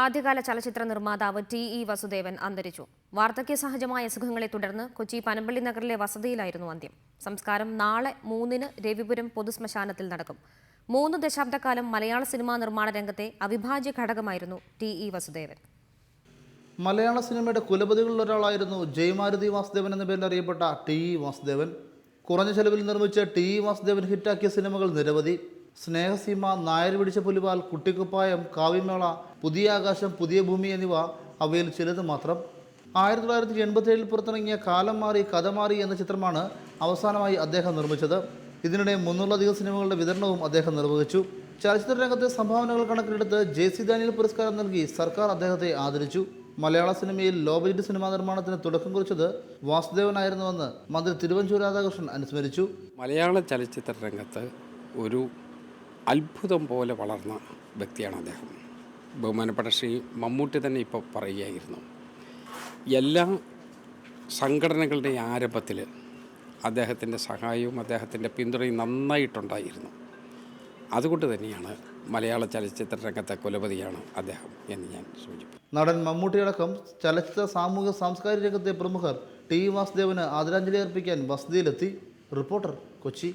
ആദ്യകാല ചലച്ചിത്ര നിർമ്മാതാവ് ടി ഇ വസുദേവൻ അന്തരിച്ചു. വാർദ്ധക്യ സഹജമായ അസുഖങ്ങളെ തുടർന്ന് കൊച്ചി പനമ്പള്ളി നഗറിലെ വസതിയിലായിരുന്നു അന്ത്യം. സംസ്കാരം നാളെ മൂന്നിന് രവിപുരം പൊതുശ്മശാനത്തിൽ നടക്കും. മൂന്ന് ദശാബ്ദക്കാലം മലയാള സിനിമാ നിർമ്മാണ രംഗത്തെ അവിഭാജ്യ ഘടകമായിരുന്നു ടി ഇ വസുദേവൻ. മലയാള സിനിമയുടെ കുലപതികളിൽ ഒരാളായിരുന്നു ജയമാരുതി വാസുദേവൻ എന്ന പേരിൽ അറിയപ്പെട്ട ടി ഇ വാസുദേവൻ. കുറഞ്ഞ ചെലവിൽ നിർമ്മിച്ച ടി ഇ വാസുദേവൻ ഹിറ്റാക്കിയ സിനിമകൾ നിരവധി. സ്നേഹസീമ നായർ പിടിച്ച പുലിവാൽ കുട്ടിക്കുപ്പായം കാവ്യമേള പുതിയ ആകാശം പുതിയ ഭൂമി എന്നിവ അവയിൽ ചിലത് മാത്രം. ആയിരത്തി തൊള്ളായിരത്തി എൺപത്തിയേഴിൽ പുറത്തിറങ്ങിയ കാലം മാറി കഥ മാറി എന്ന ചിത്രമാണ് അവസാനമായി അദ്ദേഹം നിർമ്മിച്ചത്. ഇതിനിടെ മുന്നൂറിലധികം സിനിമകളുടെ വിതരണവും അദ്ദേഹം നിർവഹിച്ചു. ചലച്ചിത്ര രംഗത്തെ സംഭാവനകൾ കണക്കിലെടുത്ത് ജെ സി ദാനിയൽ പുരസ്കാരം നൽകി സർക്കാർ അദ്ദേഹത്തെ ആദരിച്ചു. മലയാള സിനിമയിൽ ലോ ബജറ്റ് സിനിമാ നിർമ്മാണത്തിന് തുടക്കം കുറിച്ചത് വാസുദേവനായിരുന്നുവെന്ന് മന്ത്രി തിരുവഞ്ചൂർ രാധാകൃഷ്ണൻ അനുസ്മരിച്ചു. മലയാള ചലച്ചിത്ര രംഗത്ത് ഒരു അത്ഭുതം പോലെ വളർന്ന വ്യക്തിയാണ് അദ്ദേഹം. ബഹുമാനപ്പെട്ട ശ്രീ മമ്മൂട്ടി തന്നെ ഇപ്പോൾ പറയുകയായിരുന്നു എല്ലാ സംഘടനകളുടെ ആരംഭത്തിൽ അദ്ദേഹത്തിന്റെ സഹായവും അദ്ദേഹത്തിന്റെ പിന്തുണയും നന്നായിട്ടുണ്ടായിരുന്നു. അതുകൊണ്ട് തന്നെയാണ് മലയാള ചലച്ചിത്ര രംഗത്തെ കുലപതിയാണ് അദ്ദേഹം എന്ന് ഞാൻ സൂചിപ്പിക്കും നടൻ മമ്മൂട്ടിയടക്കം ചലച്ചിത്ര സാമൂഹിക സാംസ്കാരിക രംഗത്തെ പ്രമുഖർ ടി വാസുദേവന് ആദരാഞ്ജലി അർപ്പിക്കാൻ വസതിയിലെത്തി. റിപ്പോർട്ടർ കൊച്ചി.